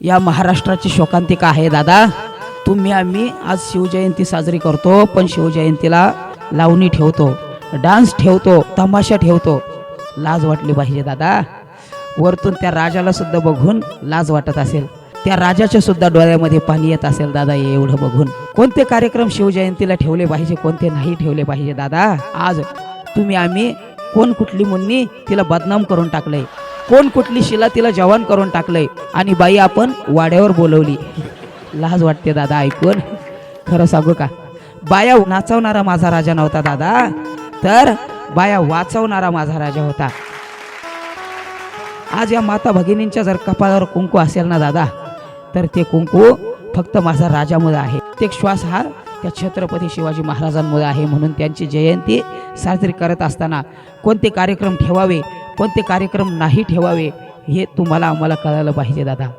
या महाराष्ट्राची शोकांतिका आहे दादा. तुम्ही आम्ही आज शिवजयंती साजरी करतो पण शिवजयंतीला लावणी ठेवतो डान्स ठेवतो तमाशा ठेवतो. लाज वाटली पाहिजे दादा. वरतून त्या राजाला सुद्धा बघून लाज वाटत असेल. त्या राजाच्या सुद्धा डोळ्यामध्ये पाणी येत असेल दादा एवढं बघून. कोणते कार्यक्रम शिवजयंतीला ठेवले पाहिजे कोणते नाही ठेवले पाहिजे दादा? आज तुम्ही आम्ही कोण कुठली मुन्नी तिला बदनाम करून टाकलंय. कोण कुठली शिला तिला जवान करून टाकलंय? आणि बाई आपण वाड्यावर बोलवली. लाज वाटते दादा ऐकून. खरं सांगू का? बाया नाचवणारा माझा राजा नव्हता दादा. तर बाया वाचवणारा माझा राजा होता. आज या माता भगिनींच्या जर कपाळावर कुंकू असेल ना दादा तर ते कुंकू फक्त माझा राजामुळे आहे. ते श्वास हा त्या छत्रपती शिवाजी महाराजांमुळे आहे म्हणून त्यांची जयंती साजरी करत असताना कोणते कार्यक्रम ठेवावे कोणते कार्यक्रम नाही ठेवावे हे तुम्हाला आम्हाला कळायला पाहिजे दादा.